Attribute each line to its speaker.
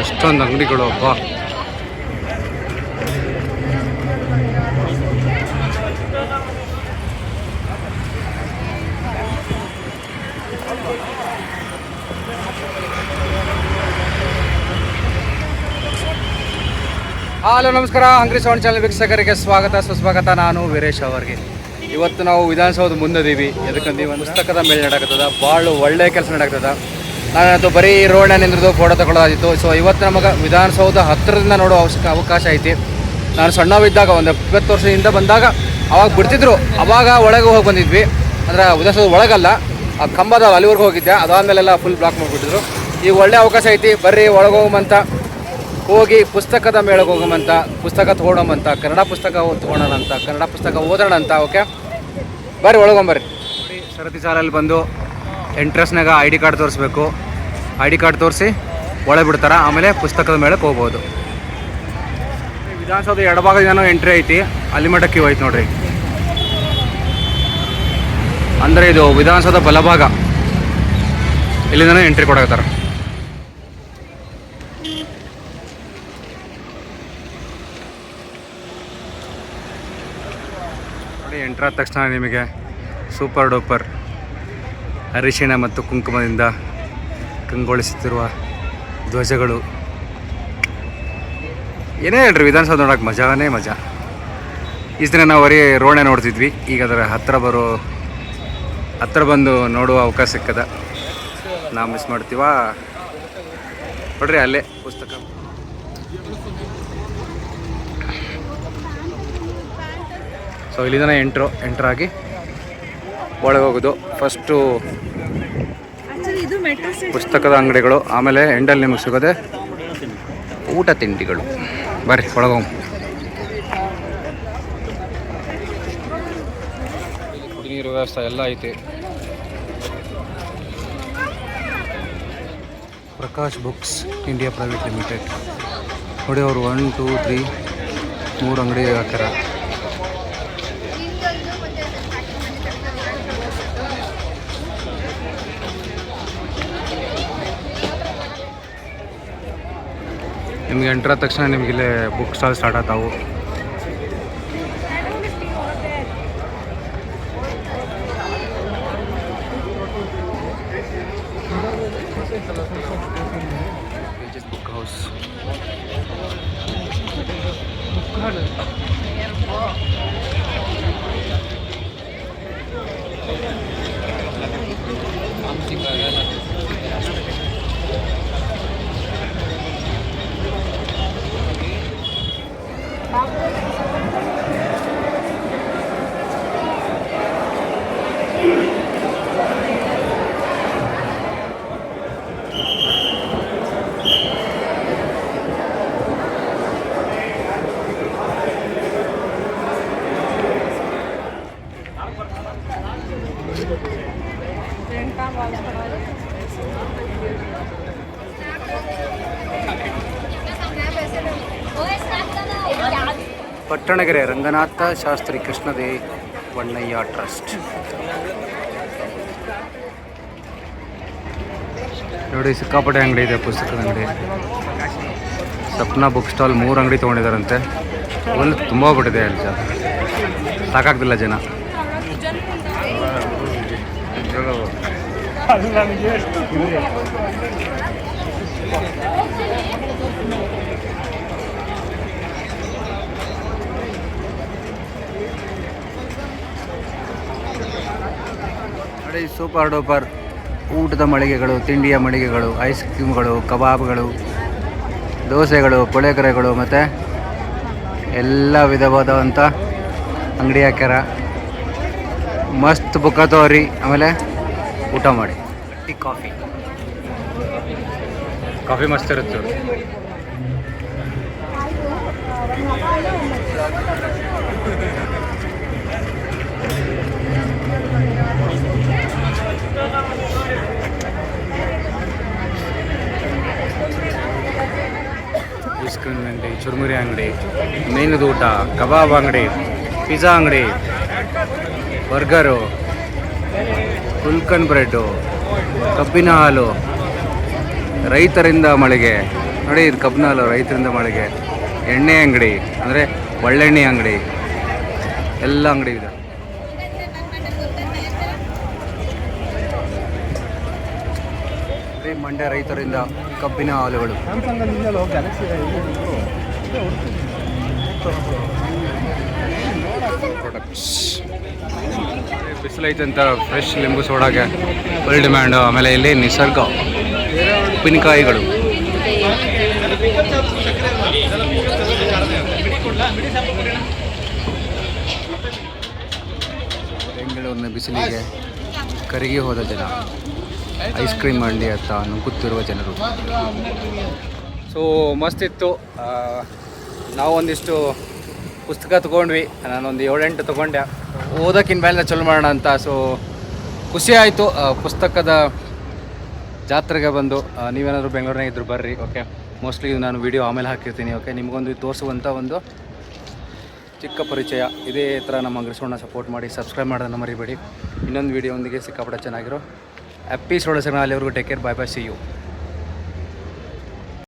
Speaker 1: ಎಷ್ಟೊಂದು ಅಂಗಡಿಗಳು ಅಪ್ಪ. ಹಲೋ, ನಮಸ್ಕಾರ. ಅಂಗ್ರಿ ಸೌಂಡ್ ಚಾನಲ್ ವೀಕ್ಷಕರಿಗೆ ಸ್ವಾಗತ. ಸುಸ್ವಾಗತ ನಾನು ವೀರೇಶ್ ಅವರಿಗೆ. ಇವತ್ತು ನಾವು ವಿಧಾನಸೌಧ ಮುಂದದೀವಿ ಎದಕ್ಕಂದು ಒಂದು ಪುಸ್ತಕದ ಮೇಲೆ ನಡಕತ್ತದ. ಭಾಳ ಒಳ್ಳೆ ಕೆಲಸ ನಡಕತ್ತದ. ನಾನಂತೂ ಬರೀ ರೋಡ್ನ ನಿಂದ್ರದು ಫೋಟೋ ತಗೊಳ್ಳೋದಾಗಿತ್ತು. ಸೊ ಇವತ್ತು ನಮಗೆ ವಿಧಾನಸೌಧ ಹತ್ತಿರದಿಂದ ನೋಡೋ ಅವಶ್ಯಕ ಅವಕಾಶ ಐತಿ. ನಾನು ಸಣ್ಣವಿದ್ದಾಗ ಒಂದು ಇಪ್ಪತ್ತು ವರ್ಷದಿಂದ ಬಂದಾಗ ಅವಾಗ ಬಿಡ್ತಿದ್ರು. ಅವಾಗ ಒಳಗೆ ಹೋಗಿ ಬಂದಿದ್ವಿ. ಅಂದರೆ ವಿಧಾನಸೌಧ ಒಳಗಲ್ಲ. ಆ ಕಂಬದ ಅಲ್ಲಿವರೆಗೂ ಹೋಗಿದ್ದೆ. ಅದಾದಮೇಲೆಲ್ಲ ಫುಲ್ ಬ್ಲಾಕ್ ಮಾಡಿಬಿಟ್ಟಿದ್ರು. ಈಗ ಒಳ್ಳೆ ಅವಕಾಶ ಐತಿ. ಬರ್ರಿ ಒಳಗೆ ಹೋಗಮಂತ ಹೋಗಿ ಪುಸ್ತಕದ ಮೇಳಗೆ ಹೋಗಮಂತ, ಪುಸ್ತಕ ತೊಗೊಳಮಂತ ಕನ್ನಡ ಪುಸ್ತಕ ತೊಗೊಳೋಣ ಅಂತ, ಕನ್ನಡ ಪುಸ್ತಕ ಓದೋಣ ಅಂತ ಓಕೆ ಬರ್ರಿ, ಒಳಗೊಂಬರ್ರಿ. ಸರತಿ ಸಾಲಲ್ಲಿ ಬಂದು ಎಂಟ್ರೆನ್ಸ್ನಾಗ ಐ ಡಿ ಕಾರ್ಡ್ ತೋರಿಸ್ಬೇಕು. ಐ ಡಿ ಕಾರ್ಡ್ ತೋರಿಸಿ ಒಳಗೆ ಬಿಡ್ತಾರೆ. ಆಮೇಲೆ ಪುಸ್ತಕದ ಮೇಲೆ ಹೋಗ್ಬೋದು. ವಿಧಾನಸೌಧ ಏನೋ ಎಂಟ್ರಿ ಐತಿ. ಅಲ್ಲಿ ಮಟ್ಟಕ್ಕೆ ಕ್ಯೂ ಐತಿ ನೋಡ್ರಿ. ಅಂದರೆ ಇದು ವಿಧಾನಸೌಧ ಬಲಭಾಗ. ಇಲ್ಲಿಂದನೂ ಎಂಟ್ರಿ ಕೊಡಕತ್ತಾರ. ನೋಡಿ ಎಂಟ್ರಾದ ತಕ್ಷಣ ನಿಮಗೆ ಸೂಪರ್ ಡೂಪರ್ ಅರಿಶಿಣ ಮತ್ತು ಕುಂಕುಮದಿಂದ ಕಂಗೊಳಿಸುತ್ತಿರುವ ಧ್ವಜಗಳು. ಏನೇ ಹೇಳ್ರಿ, ವಿಧಾನಸೌಧ ನೋಡೋಕೆ ಮಜಾನೇ ಮಜಾ. ಇಷ್ಟು ದಿನ ನಾವು ಬರೀ ರೋಣೆ ನೋಡ್ತಿದ್ವಿ, ಈಗ ಅದರ ಹತ್ತಿರ ಬರೋ ಹತ್ತಿರ ಬಂದು ನೋಡುವ ಅವಕಾಶ ಸಿಕ್ಕದ. ನಾವು ಮಿಸ್ ಮಾಡ್ತೀವ? ನೋಡ್ರಿ ಅಲ್ಲೇ ಪುಸ್ತಕ. ಸೊ ಇಲ್ಲಿಂದ ಎಂಟ್ರು, ಎಂಟ್ರಾಗಿ ಒಳಗೆ ಹೋಗೋದು ಫಸ್ಟು
Speaker 2: ಆಕ್ಚುಲಿ ಇದು ಮೆಟ್ರೋ
Speaker 1: ಪುಸ್ತಕದ ಅಂಗಡಿಗಳು ಆಮೇಲೆ ಎಂಡಲ್ಲಿ ನಿಮಗೆ ಸಿಗೋದೆ ಊಟ ತಿಂಡಿಗಳು. ಬರ್ರಿ ಒಳಗೆ ಹೋಗಿ ಕುಡಿ ನೀರು ವ್ಯವಸ್ಥೆ ಎಲ್ಲ ಐತಿ. Prakash books India private limited. ನೋಡಿ ಅವರು ಒನ್ ಟೂ ತ್ರೀ ಮೂರು ಅಂಗಡಿ ಹಾಕ್ಯಾರ ನಿಮ್ಗೆ ಎಂಟ್ರ ತಕ್ಷಣ ನಿಮ್ಗೆ ಇಲ್ಲೇ book stall start ಆಗ್ತಾವು book house bao nhiêu Pattanagere Ranganatha Shastri Krishnadevannaiah trust. ನೋಡಿ ಸಿಕ್ಕಾಪಟ್ಟೆ ಅಂಗಡಿ ಇದೆ ಪುಸ್ತಕದ ಅಂಗಡಿ. ಸಪ್ನಾ ಬುಕ್ ಸ್ಟಾಲ್ ಮೂರು ಅಂಗಡಿ ತೊಗೊಂಡಿದ್ದಾರಂತೆ. ಒಂದು ತುಂಬ ಬಿಟ್ಟಿದೆ ಅಲ್ಲಿ ಜನ. ಸಾಕಾಗ್ತಿಲ್ಲ ಜನ ನೋಡಿ ಸೂಪರ್ ಡೂಪರ್. ಊಟದ ಮಳಿಗೆಗಳು ತಿಂಡಿಯ ಮಳಿಗೆಗಳು ಐಸ್ ಕ್ರೀಮ್ಗಳು ಕಬಾಬ್ಗಳು ದೋಸೆಗಳು ಪುಳಿಯೋಗರೆಗಳು ಮತ್ತು ಎಲ್ಲ ವಿಧವಾದಂಥ ಅಂಗಡಿ ಹಾಕ್ಯಾರ ಮಸ್ತ್ ಬುಕ್ಕ ತೋರಿ. ಆಮೇಲೆ ಊಟ ಮಾಡಿ. Tea coffee. ಕಾಫಿ ಮಸ್ತ್ ಇರುತ್ತೆ. ನೋಡಿ. ಐಸ್ ಕ್ರೀಮ್ ಅಂಗಡಿ, ಚುರುಮುರಿ ಅಂಗಡಿ ಮೀನದ ಊಟ ಕಬಾಬ್ ಅಂಗಡಿ, ಪಿಜ್ಜಾ ಅಂಗಡಿ, ಬರ್ಗರು ಕುಲ್ಕನ್ ಬ್ರೆಡ್ಡು, ಕಬ್ಬಿನ ಹಾಲು. ರೈತರಿಂದ ಮಳಿಗೆ, ನೋಡಿ ಇದು ಕಬ್ಬಿನ ಹಾಲು, ರೈತರಿಂದ ಮಳಿಗೆ. ಎಣ್ಣೆ ಅಂಗಡಿ, ಅಂದರೆ ಒಳ್ಳೆಣ್ಣೆ ಅಂಗಡಿ. ಎಲ್ಲ ಅಂಗಡಿ ಇದೆ. ಮಂಡ್ಯ ರೈತರಿಂದ ಕಬ್ಬಿನ ಹಾಲುಗಳು. ಪ್ರಾಡಕ್ಟ್ಸ್ ಬಿಸಿಲೈತೆ ಅಂತ ಫ್ರೆಶ್ ಲಿಂಬು ಸೋಡಾಗೆ ಫುಲ್ ಡಿಮ್ಯಾಂಡ್ ಆಮೇಲೆ ಇಲ್ಲಿ ನಿಸರ್ಗ ಉಪ್ಪಿನಕಾಯಿಗಳು. ಬೆಂಗಳೂರಿನ ಬಿಸಿಲಿಗೆ ಕರಗಿ ಹೋದ ಜನ. ಐಸ್ ಕ್ರೀಮ್ ಅಂಗಡಿ ಅಂತ ನುಗ್ಗುತ್ತಿರುವ ಜನರು. ಸೊ ಮಸ್ತಿತ್ತು. ನಾವು ಒಂದಿಷ್ಟು ಪುಸ್ತಕ ತೊಗೊಂಡ್ವಿ. ನಾನೊಂದು ಏಳೆಂಟು ತೊಗೊಂಡೆ. ಓದೋಕ್ಕಿನ ಮೇಲೆ ಚಲೋ ಮಾಡೋಣ ಅಂತ. ಸೊ ಖುಷಿ ಆಯಿತು. ಪುಸ್ತಕದ ಜಾತ್ರೆಗೆ ಬಂದು. ನೀವೇನಾದರೂ ಬೆಂಗಳೂರಿನಾಗ ಇದ್ರು ಬರ್ರಿ ಓಕೆ ಮೋಸ್ಟ್ಲಿ ಇದು ನಾನು ವೀಡಿಯೋ ಆಮೇಲೆ ಹಾಕಿರ್ತೀನಿ ಓಕೆ ನಿಮಗೊಂದು ತೋರಿಸುವಂಥ ಒಂದು ಚಿಕ್ಕ ಪರಿಚಯ. ಇದೇ ಥರ ನಮ್ಮ ಅಂಗಡಿಸೋಣ ಸಪೋರ್ಟ್ ಮಾಡಿ ಸಬ್ಸ್ಕ್ರೈಬ್ ಮಾಡೋದನ್ನು ಮರಿಬೇಡಿ. ಇನ್ನೊಂದು ವೀಡಿಯೋ ಒಂದಿಗೆ ಸಿಕ್ಕಾಪಟ್ಟೆ ಚೆನ್ನಾಗಿರೋ ಹ್ಯಾಪಿ ಸೋಳ ಸಿಗ್ನಲ್ ಅಲ್ಲಿವರೆಗೂ take care bye bye see you